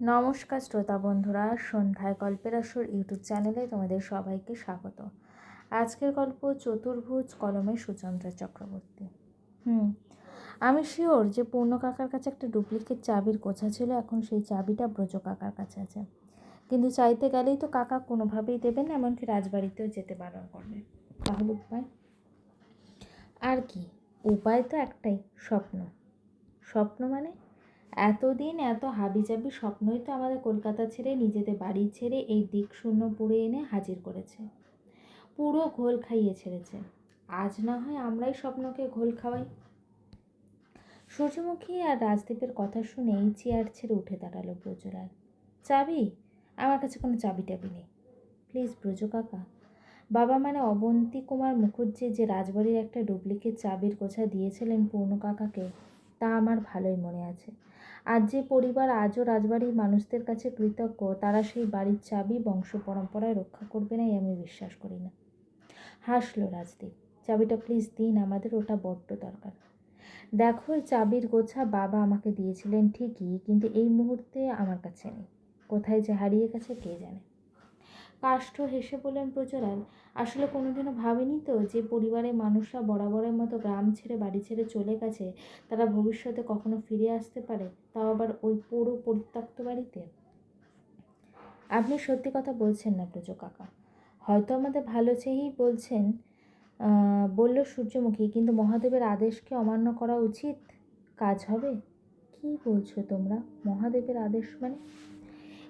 নমস্কার শ্রোতা বন্ধুরা, সন্ধ্যায় গল্পের আসর ইউটিউব চ্যানেলে তোমাদের সবাইকে স্বাগত। আজকের গল্প চতুর্ভুজ কলমে সুচন্দ্রা চক্রবর্তী। হুম, আমি শিওর যে পূর্ণ কাকার কাছে একটা ডুপ্লিকেট চাবির গোছা ছিল, এখন সেই চাবিটা ব্রজ কাকার কাছে আছে। কিন্তু চাইতে গেলেই তো কাকা কোনোভাবেই দেবেন এমনকি রাজবাড়িতেও যেতে বারণ করবে। তাহলে উপায়? আর কি? উপায় তো একটাই, স্বপ্ন। স্বপ্ন মানে? এতদিন এত হাবিজাবি স্বপ্নই তো আমাদের কলকাতা ছেড়ে, নিজেদের বাড়ি ছেড়ে এই দিক শূন্য পুড়ে এনে হাজির করেছে। পুরো ঘোল খাইয়ে ছেড়েছে। আজ না হয় আমরাই স্বপ্নকে ঘোল খাওয়াই। সূর্যমুখী আর রাজদীপের কথা শুনে এই চেয়ার ছেড়ে উঠে দাঁড়াল ব্রজলাল। চাবি? আমার কাছে কোনো চাবি টাবি নেই। প্লিজ ব্রজ কাকা। বাবা মানে অবন্তী কুমার মুখুজ্জি যে রাজবাড়ির একটা ডুপ্লিকেট চাবির গোছা দিয়েছিলেন পূর্ণ কাকাকে, তা আমার ভালোই মনে আছে। আজ যে পরিবার আজও রাজবাড়ির মানুষদের কাছে কৃতজ্ঞ, তারা সেই বাড়ির চাবি বংশ পরম্পরায় রক্ষা করবে নাই আমি বিশ্বাস করি না। হাসলো রাজদীপ। চাবিটা প্লিজ দিন, আমাদের ওটা বড্ড দরকার। দেখো, এই চাবির গোছা বাবা আমাকে দিয়েছিলেন ঠিকই, কিন্তু এই মুহূর্তে আমার কাছে নেই। কোথায় যে হারিয়ে গেছে কে জানে। কাষ্ঠ হেসে বললেন প্রচলাল আসলে কোনোদিনও ভাবেনি তো যে পরিবারের মানুষরা বরাবরের মতো গ্রাম ছেড়ে বাড়ি ছেড়ে চলে গেছে, তারা ভবিষ্যতে কখনো ফিরে আসতে পারে? তাও আবার ওই পুরো পরিত্যক্ত বাড়িতে? আপনি সত্যি কথা বলছেন না ব্রজ কাকা। হয়তো আমাদের ভালো চেয়েই বলছেন বলল সূর্যমুখী, কিন্তু মহাদেবের আদেশকে অমান্য করা উচিত? কাজ হবে? কি বলছো তোমরা? মহাদেবের আদেশ মানে?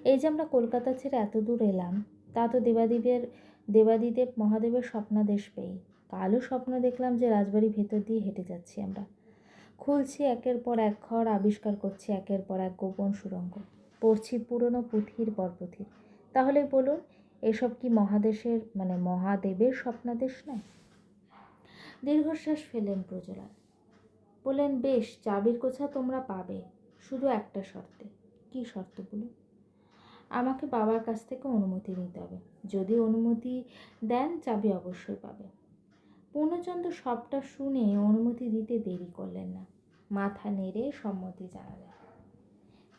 এই যে আমরা কলকাতা ছেড়ে এত দূর এলাম তা তো দেবাদেবের দেবাদিদেব মহাদেবের স্বপ্নাদেশ পেয়ে কালও স্বপ্ন দেখলাম যে রাজবাড়ির ভেতর দিয়ে হেঁটে যাচ্ছি আমরা। খুলছি একের পর এক ঘর, আবিষ্কার করছি একের পর এক গোপন সুরঙ্গ। পড়ছি পুরনো পুঁথির পর পুঁথির তাহলে বলুন, এসব কি মহাদেশের মানে মহাদেবের স্বপ্নাদেশ নয়? দীর্ঘশ্বাস ফেলেন প্রজলাল বললেন, বেশ, চাবির কোছা তোমরা পাবে। শুধু একটা শর্তে। কি শর্ত বলুন? আমাকে বাবার কাছ থেকে অনুমতি নিতে হবে। যদি অনুমতি দেন, চাবি অবশ্যই পাবে। পূর্ণচন্দ্র সবটা শুনে অনুমতি দিতে দেরি করলেন না। মাথা নেড়ে সম্মতি জানালেন।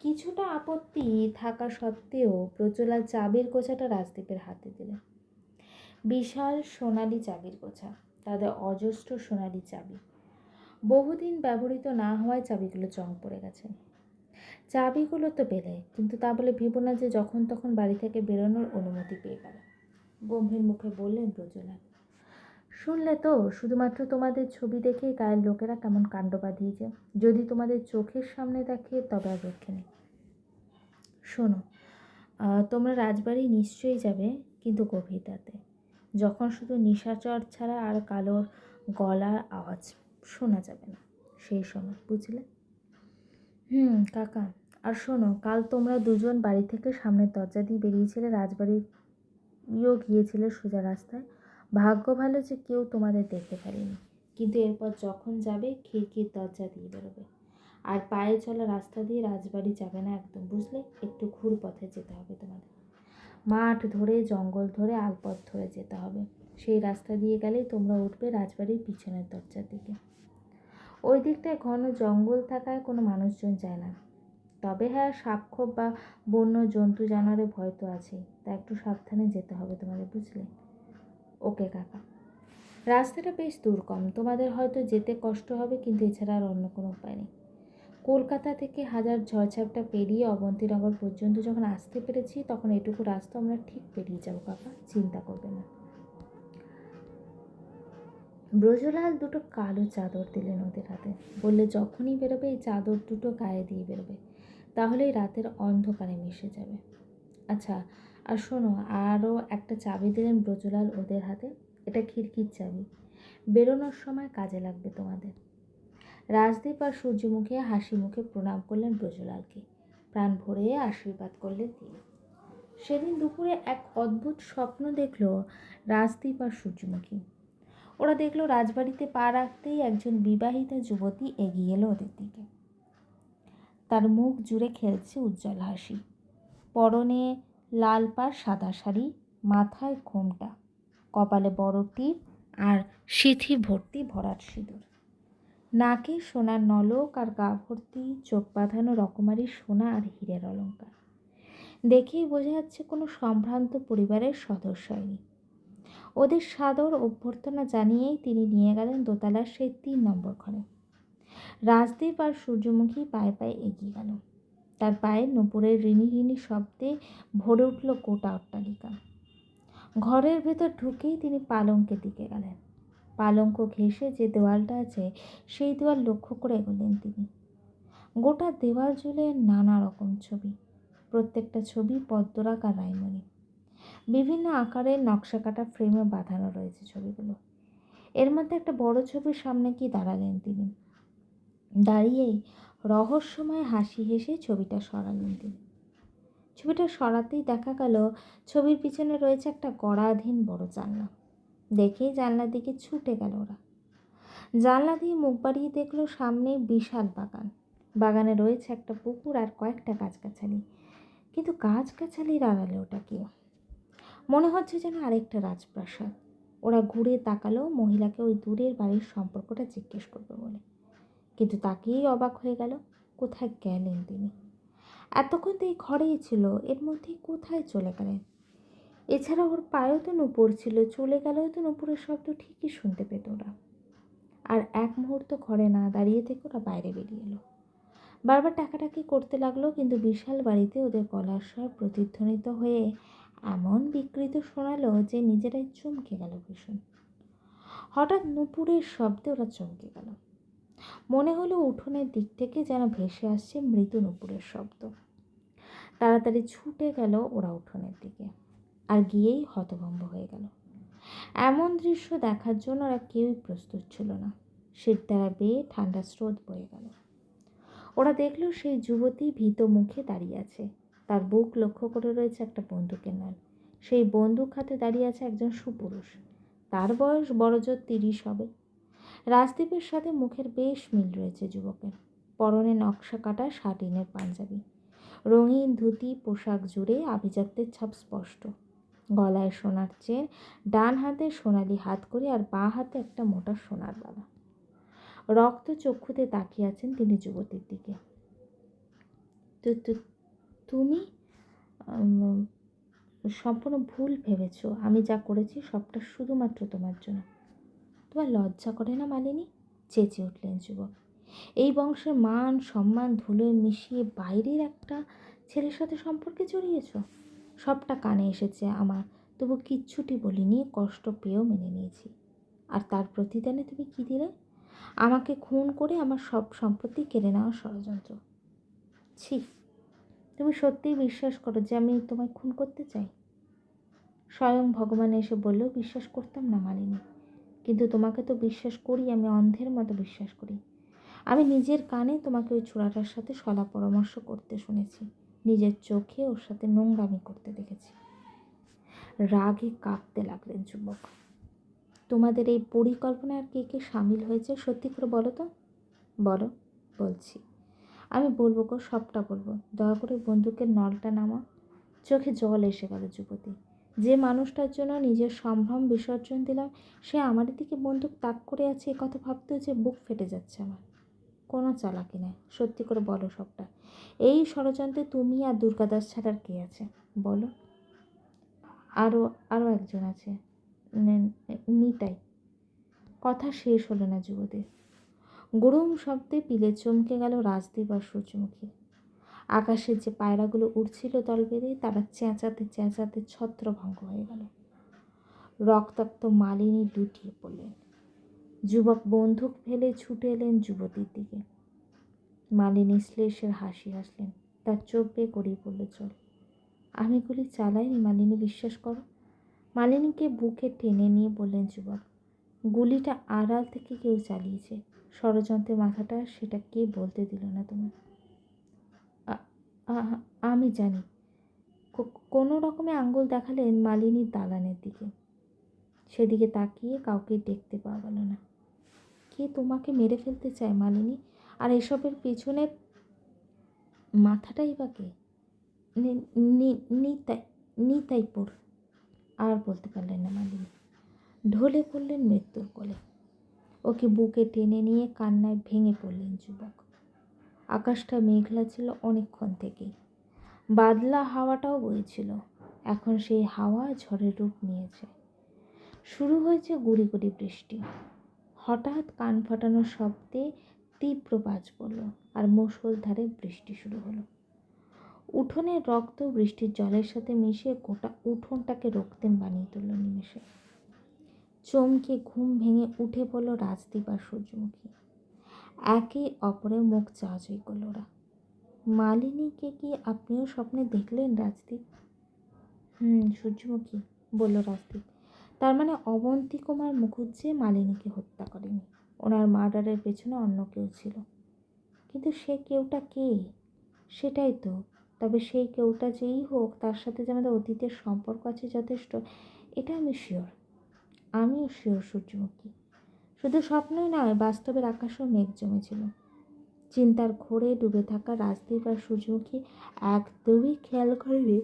কিছুটা আপত্তি থাকা সত্ত্বেও প্রচলাল চাবির গোছাটা রাজদীপের হাতে দিলেন। বিশাল সোনালি চাবির গোছা, তাদের অজস্র সোনালি চাবি। বহুদিন ব্যবহৃত না হওয়ায় চাবিগুলো চং পড়ে গেছে। চাবিগুলো তো পেলে কিন্তু তা বলে ভেবো না যে যখন তখন বাড়ি থেকে বেরোনোর অনুমতি পেয়ে গেল। গম্ভীর মুখে বললেন ব্রজলাল শুনলে তো শুধুমাত্র তোমাদের ছবি দেখেই গায়ের লোকেরা কেমন কাণ্ড বাঁধিয়েছে। যদি তোমাদের চোখের সামনে দেখে, তবে আর রক্ষে নেই। শোনো তোমরা রাজবাড়ি নিশ্চয়ই যাবে, কিন্তু গভীরতাতে। যখন শুধু নিশাচর ছাড়া আর কালোর গলার আওয়াজ শোনা যাবে না। সেই সময়, বুঝলে? হুম, কাকা। আর শোনো, কাল তোমরা দুজন বাড়ি থেকে সামনের দরজা দিয়ে বেরিয়েছিলে রাজবাড়িও গিয়েছিলে সোজা রাস্তায়। ভাগ্য ভালো যে কেউ তোমাদের দেখতে পারেনি। কিন্তু এরপর যখন যাবে, খিড়কির দরজা দিয়ে বেরোবে। আর পায়ে চলা রাস্তা দিয়ে রাজবাড়ি যাবে না একদম, বুঝলে? একটু ঘুর পথে যেতে হবে তোমাদের। মাঠ ধরে, জঙ্গল ধরে, আলপথ ধরে যেতে হবে। সেই রাস্তা দিয়ে গেলেই তোমরা উঠবে রাজবাড়ির পিছনের দরজার দিকে। ওই দিকটায় ঘন জঙ্গল থাকায় কোনো মানুষজন যায় না। তবে হ্যাঁ সাপখোপ বা বন্য জন্তু জানোয়ারে ভয় তো আছেই, তা একটু সাবধানে যেতে হবে তোমাদের, বুঝলে? ওকে কাকা। রাস্তাটা বেশ দুর্গম, তোমাদের হয়তো যেতে কষ্ট হবে, কিন্তু এছাড়া আর অন্য কোনো উপায় নেই। কলকাতা থেকে হাজার ঝড়ঝাপটা পেরিয়ে অবন্তীনগর পর্যন্ত যখন আসতে পেরেছি, তখন এটুকু রাস্তা আমরা ঠিক পেরিয়ে যাব কাকা, চিন্তা করবে না। ব্রজলাল দুটো কালো চাদর দিলেন ওদের হাতে। বললে, যখনই বেরোবে, এই চাদর দুটো গায়ে দিয়ে বেরোবে। তাহলেই রাতের অন্ধকারে মিশে যাবে। আচ্ছা আর শোনো, আরও একটা চাবি দিলেন ব্রজলাল ওদের হাতে। এটা খিড়কির চাবি। বেরোনোর সময় কাজে লাগবে তোমাদের। রাজদীপ আর সূর্যমুখে হাসি মুখে প্রণাম করলেন ব্রজলালকে। প্রাণ ভরে আশীর্বাদ করলেন তিনি। সেদিন দুপুরে এক অদ্ভুত স্বপ্ন দেখল রাজদীপ আর সূর্যমুখী। ওরা দেখল রাজবাড়িতে পা রাখতেই একজন বিবাহিতা যুবতী এগিয়ে এলো ওদের দিকে। তার মুখ জুড়ে খেলছে উজ্জ্বল হাসি। পরনে লাল পাড় সাদা শাড়ি, মাথায় ঘোমটা, কপালে বড় টিপ আর সিথি ভর্তি ভরাট সিঁদুর। নাকে সোনার নলক আর গা ভর্তি, চোখ বাঁধানো রকমারি সোনা আর হীরের অলঙ্কার দেখেই বোঝা যাচ্ছে কোনো সম্ভ্রান্ত পরিবারের সদস্য হয়নি। ওদের সাদর অভ্যর্থনা জানিয়েই তিনি নিয়ে গেলেন দোতলার সেই তিন নম্বর ঘরে। রাজদীপ আর সূর্যমুখী পায়ে পায়ে এগিয়ে গেল। তার পায়ে নুপুরের রিনি রিনি শব্দে ভরে উঠল গোটা অট্টালিকা। ঘরের ভেতর ঢুকেই তিনি পালঙ্কের দিকে গেলেন। পালঙ্ক ঘেঁষে যে দেওয়ালটা আছে, সেই দেওয়াল লক্ষ্য করে এগোলেন তিনি। গোটা দেওয়াল জুড়ে নানা রকম ছবি। প্রত্যেকটা ছবি পদ্মরাগ আর রায়মণি বিভিন্ন আকারের নকশা কাটা ফ্রেমে বাঁধানো রয়েছে ছবিগুলো। এর মধ্যে একটা বড় ছবির সামনে গিয়ে দাঁড়ালেন তিনি? দাঁড়িয়েই রহস্যময় হাসি হেসে ছবিটা সরালেন তিনি। ছবিটা সরাতেই দেখা গেল, ছবির পিছনে রয়েছে একটা গড়াধীন বড় জানলা। দেখেই জানলার দিকে ছুটে গেল ওরা। জানলা দিয়ে মুখ বাড়িয়ে দেখল সামনে বিশাল বাগান। বাগানে রয়েছে একটা পুকুর আর কয়েকটা গাছগাছালি। কিন্তু গাছগাছালির আড়ালে ওটা কি? মনে হচ্ছে যেন আরেকটা রাজপ্রাসাদ। ওরা ঘুরে তাকালো মহিলাকে ওই দূরের বাড়ির সম্পর্কটা জিজ্ঞেস করবে বলে। কিন্তু তাকেই অবাক হয়ে গেল, কোথায় গেলেন তিনি? এতক্ষণ তো এই ঘরেই ছিল, এর মধ্যে কোথায় চলে গেলেন? এছাড়া ওর পায়েও তো নুপুর ছিল, চলে গেলেও তো নুপুরের শব্দ ঠিকই শুনতে পেত ওরা আর এক মুহূর্ত ঘরে না দাঁড়িয়ে থেকে ওরা বাইরে বেরিয়ে এলো। বারবার টাকাটাকি করতে লাগল, কিন্তু বিশাল বাড়িতে ওদের গলার স্বর প্রতিধ্বনিত হয়ে এমন বিকৃত শোনালো যে নিজেরাই চমকে গেল ভীষণ। হঠাৎ নুপুরের শব্দে ওরা চমকে গেল। মনে হলো উঠোনের দিক থেকে যেন ভেসে আসছে মৃত নুপুরের শব্দ। তাড়াতাড়ি ছুটে গেল ওরা উঠোনের দিকে আর গিয়েই হতভম্ব হয়ে গেল। এমন দৃশ্য দেখার জন্য ওরা কেউই প্রস্তুত ছিল না। শীত দ্বারা বেয়ে ঠান্ডা স্রোত বয়ে গেল। ওরা দেখল সেই যুবতী ভীত মুখে দাঁড়িয়ে আছে। তার বুক লক্ষ্য করে রয়েছে একটা বন্দুকের নল সেই বন্দুক হাতে দাঁড়িয়ে আছে একজন সুপুরুষ। তার বয়স বড়জোর তিরিশ হবে। রাজদীপের সাথে মুখের বেশ মিল রয়েছে যুবকের। পরনে নকশা কাটা শাটিনের পাঞ্জাবি। রঙিন ধুতি, পোশাক জুড়ে আভিজাত্যের ছাপ স্পষ্ট। গলায় সোনার চেন, ডান হাতে সোনালি হাত করে আর বাঁ হাতে একটা মোটা সোনার বালা। রক্ত চক্ষুতে তাকিয়ে আছেন তিনি যুবতীর দিকে। তুমি সম্পূর্ণ ভুল ভেবেছ। আমি যা করেছি সবটা শুধুমাত্র তোমার জন্য। তোমার লজ্জা করে না মালিনী? চেঁচে উঠলেন যুবক। এই বংশের মান, সম্মান ধুলোয় মিশিয়ে বাইরের একটা ছেলের সাথে সম্পর্কে জড়িয়েছ? সবটা কানে এসেছে আমার। তবু কিচ্ছুটি বলিনি, কষ্ট পেয়েও মেনে নিয়েছি। আর তার প্রতিদানে তুমি কী দিলে? আমাকে খুন করে আমার সব সম্পত্তি কেড়ে নেওয়ার ষড়যন্ত্র। ছি! তুমি সত্যিই বিশ্বাস করো যে আমি তোমায় খুন করতে চাই? স্বয়ং ভগবান এসে বললেও বিশ্বাস করতাম না মালিনী। কিন্তু তোমাকে তো বিশ্বাস করি, আমি অন্ধের মতো বিশ্বাস করি। আমি নিজের কানে তোমাকে ওই ছোড়াটার সাথে সলা পরামর্শ করতে শুনেছি। নিজের চোখে ওর সাথে নোংরামি করতে দেখেছি। রাগে কাঁপতে লাগলেন যুবক। তোমাদের এই পরিকল্পনার কে কে সামিল হয়েছে সত্যি করে বলো তো? বলো, বলছি। আমি বলব গো, সবটা বলব। দয়া করে বন্দুকের নলটা নামা চোখে জল এসে গেল যুবতী। যে মানুষটার জন্য নিজের সম্ভ্রম বিসর্জন দিলাম, সে আমার দিকে বন্দুক তাক করে আছে, এ কথা ভাবতেও যে বুক ফেটে যাচ্ছে আমার। কোনো চালাকি নেই, সত্যি করে বলো সবটা। এই ষড়যন্ত্রে তুমি আর দুর্গাদাস ছাড়ার কে আছে? বলো। আরও আরও একজন আছে। নিতাই। কথা শেষ হলো না যুবতীর গরুম শব্দে পিলে চমকে গেল রাজদীপ আর সূর্যমুখী। আকাশের যে পায়রাগুলো উড়ছিল দল বেঁধে তারা চেঁচাতে চেঁচাতে ছত্রভঙ্গ হয়ে গেল। রক্তাক্ত মালিনী লুটিয়ে পড়লেন। যুবক বন্দুক ফেলে ছুটে এলেন যুবতীর দিকে। মালিনী শ্লেষের হাসি হাসলেন। তার চোখ বেয়ে গড়িয়ে পড়ল চল আমি গুলি চালাইনি মালিনী বিশ্বাস করো। মালিনীকে বুকে টেনে নিয়ে বললেন যুবক গুলিটা আড়াল থেকে কেউ চালিয়েছে। ষড়যন্ত্রের মাথাটা সেটা কে বলতে দিল না তুমি আমি জানি। কোনো রকমে আঙ্গুল দেখালেন মালিনীর দালানের দিকে। সেদিকে তাকিয়ে কাউকে দেখতে পাওয়া গেল না। কে তোমাকে মেরে ফেলতে চায় মালিনী? আর এসবের পেছনে মাথাটাই বা কে? নিতাই, নিতাইপুর। আর বলতে পারলেন না মালিনী। ঢলে পড়লেন মৃত্যুর কোলে। ওকে বুকে টেনে নিয়ে কান্নায় ভেঙে পড়লেন যুবক। আকাশটা মেঘলা ছিল অনেকক্ষণ থেকেই। বাদলা হাওয়াটাও বইছিল। এখন সেই হাওয়া ঝড়ের রূপ নিয়েছে। শুরু হয়েছে গুড়ি গুড়ি বৃষ্টি। হঠাৎ কান ফাটানোর শব্দে তীব্র বাজ পড়ল আর মুষলধারে বৃষ্টি শুরু হলো। উঠোনের রক্ত বৃষ্টির জলের সাথে মিশে গোটা উঠোনটাকে রক্তিম বানিয়ে তুলল নিমেষে। চমকে ঘুম ভেঙে উঠে পড়ল রাজদীপ আর সূর্যমুখী। একে অপরের মুখ চাওয়াচাই করল ওরা। মালিনীকে কি আপনিও স্বপ্নে দেখলেন রাজদীপ? হুম, সূর্যমুখী, বলল রাজদীপ। তার মানে অবন্তী কুমার মুখুজ্জে মালিনীকে হত্যা করেনি। ওনার মার্ডারের পেছনে অন্য কেউ ছিল। কিন্তু সে কেউটা কে? সেটাই তো। তবে সেই কেউটা যেই হোক, তার সাথে যে আমাদের অতীতের সম্পর্ক আছে যথেষ্ট, এটা আমি শিওর আমিও শিওর সূর্যমুখী। শুধু স্বপ্নই নয়, বাস্তবের আকাশেও মেঘ জমেছিল। চিন্তার ঘোরে ডুবে থাকা রাজদীপ আর সূর্যমুখী একদমই খেয়াল করেনি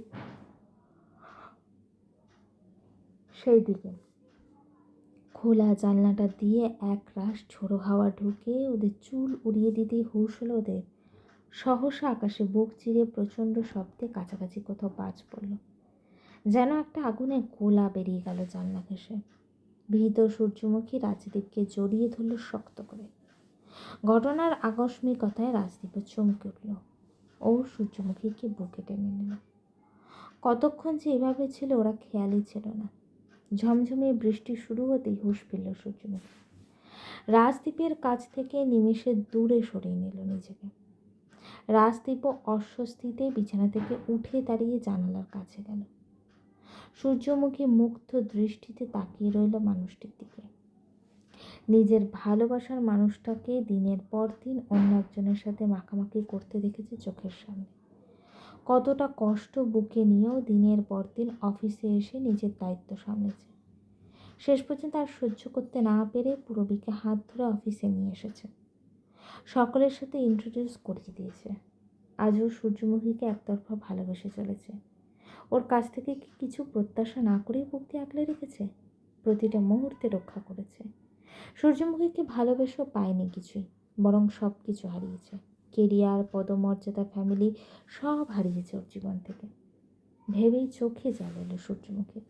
সেই দিকে। খোলা জানলাটা দিয়ে এক রাশ ঝোড়ো হাওয়া ঢুকে ওদের চুল উড়িয়ে দিতেই হুশ হলো ওদের। সহসা আকাশে বুক চিরে প্রচণ্ড শব্দে কাছাকাছি কোথাও বাজ পড়ল। যেন একটা আগুনে গোলা বেরিয়ে গেল জানলা ঘেসে ভীত সূর্যমুখী রাজদীপকে জড়িয়ে ধরল শক্ত করে। ঘটনার আকস্মিকতায় রাজদীপও চমকে উঠল। ও সূর্যমুখীকে বুকে টেনে নিল। কতক্ষণ যে এভাবে ছিল, ওরা খেয়ালই ছিল না। ঝমঝমে বৃষ্টি শুরু হতেই হুঁশ ফিরল সূর্যমুখী। রাজদ্বীপের কাছ থেকে নিমেষে দূরে সরিয়ে নিল নিজেকে। রাজদীপও অস্বস্তিতে বিছানা থেকে উঠে দাঁড়িয়ে জানালার কাছে গেল। সূর্যমুখী মুগ্ধ দৃষ্টিতে তাকিয়ে রইল মানুষটির দিকে। নিজের ভালোবাসার মানুষটাকে দিনের পর দিন অন্য একজনের সাথে মাখামাখি করতে দেখেছে চোখের সামনে। কতটা কষ্ট বুকে নিয়েও দিনের পর দিন অফিসে এসে নিজের দায়িত্ব সামলেছে। শেষ পর্যন্ত আর সহ্য করতে না পেরে পুরবীকে হাত ধরে অফিসে নিয়ে এসেছে। সকলের সাথে ইন্ট্রোডিউস করিয়ে দিয়েছে। আজও সূর্যমুখীকে একতরফা ভালোবেসে চলেছে। ওর কাছ থেকে কিছু প্রত্যাশা না করেই বুকটি আঁকলে রেখেছে? প্রতিটা মুহূর্তে রক্ষা করেছে। সূর্যমুখীকে ভালোবেসেও পায়নি কিছুই, বরং সব কিছু হারিয়েছে। কেরিয়ার, পদমর্যাদা, ফ্যামিলি সব হারিয়েছে ওর জীবন থেকে। ভেবেই চোখে জল এলো সূর্যমুখী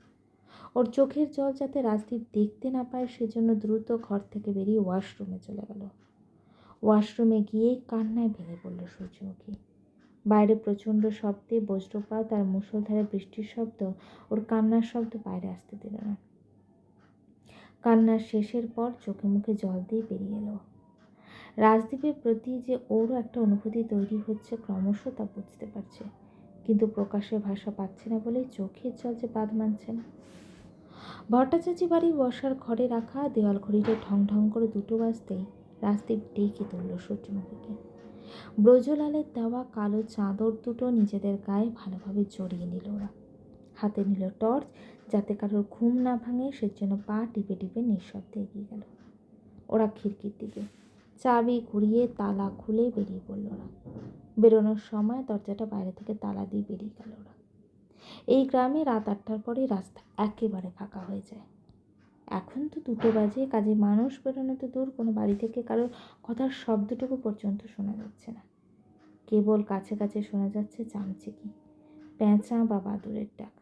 ওর চোখের জল যাতে রাজদীপ দেখতে না পায়, সেজন্য দ্রুত ঘর থেকে বেরিয়ে ওয়াশরুমে চলে গেল। ওয়াশরুমে গিয়ে কান্নায় ভেঙে পড়ল সূর্যমুখী। বাইরে প্রচণ্ড শব্দে বজ্রপাত আর মুষলধারে বৃষ্টির শব্দ। ওর কান্নার শব্দ বাইরে আসতে দিল না। কান্নার শেষের পর চোখে মুখে জল দিয়ে বেরিয়ে এলো। রাজদীপের প্রতি যে ওরও একটা অনুভূতি তৈরি হচ্ছে, ক্রমশ তা বুঝতে পারছে। কিন্তু প্রকাশের ভাষা পাচ্ছে না বলেই চোখের জল যে বাদ মানছে না ভট্টাচার্যি বাড়ি বসার ঘরে রাখা দেওয়াল ঘড়িটা ঢং ঢং করে দুটো বাজতেই রাজদীপ ডেকে তুলল সূর্যমুখীকে। ব্রজলালের দেওয়া কালো চাদর দুটো নিজেদের গায়ে ভালোভাবে জড়িয়ে নিল ওরা। হাতে নিল টর্চ, যাতে কারোর ঘুম না ভাঙে সেজন্য পা টিপে টিপে নিঃশব্দে এগিয়ে গেল। ওরা খিড়কির দিকে। চাবি ঘুরিয়ে তালা খুলে বেরিয়ে পড়ল ওরা। বেরোনোর সময় দরজাটা বাইরে থেকে তালা দিয়ে বেরিয়ে গেল ওরা। এই গ্রামে রাত আটটার পরেই রাস্তা একেবারে ফাঁকা হয়ে যায়। এখন তো দুটো বাজে, কাজে মানুষ বেরোনো তো দূর, কোনো বাড়ি থেকে কারোর কথার শব্দটুকু পর্যন্ত শোনা যাচ্ছে না। কেবল কাছে কাছে শোনা যাচ্ছে চামচিকি প্যাঁচা বা বাদুরের ডাক।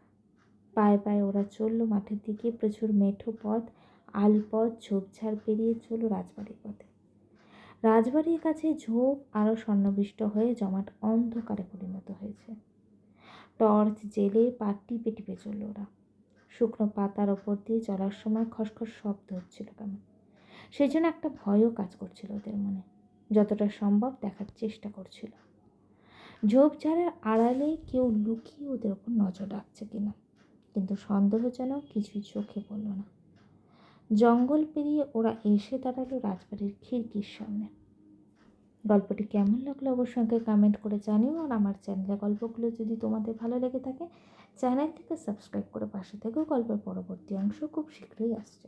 পায়ে পায়ে ওরা চলল মাঠের দিকে, প্রচুর মেঠো পথ, আলপথ, ঝোপঝাড় পেরিয়ে চলল রাজবাড়ির পথে। রাজবাড়ির কাছে ঝোপ আরও স্বর্ণবিষ্ট হয়ে জমাট অন্ধকারে পরিণত হয়েছে। টর্চ জেলে পা টিপে টিপে চলল ওরা। শুকনো পাতার ওপর দিয়ে চলার সময় খসখস শব্দ হচ্ছিল কেমন। সেই জন্য একটা ভয়ও কাজ করছিল ওদের মনে। যতটা সম্ভব দেখার চেষ্টা করছিল। ঝোপঝাড়ের আড়ালে কেউ লুকিয়ে ওদের ওপর নজর রাখছে কিনা। কিন্তু সন্দেহজনক কিছুই চোখে পড়ল না। জঙ্গল পেরিয়ে ওরা এসে দাঁড়াল রাজবাড়ির খিড়কির সামনে। গল্পটি কেমন লাগল অবশ্যই আমাকে কমেন্ট করে জানিও। আর আমার চ্যানেলে গল্পগুলো যদি তোমাদের ভালো লেগে থাকে চ্যানেলটিকে সাবস্ক্রাইব করে পাশে থেকেও গল্পের পরবর্তী অংশ খুব শীঘ্রই আসছে।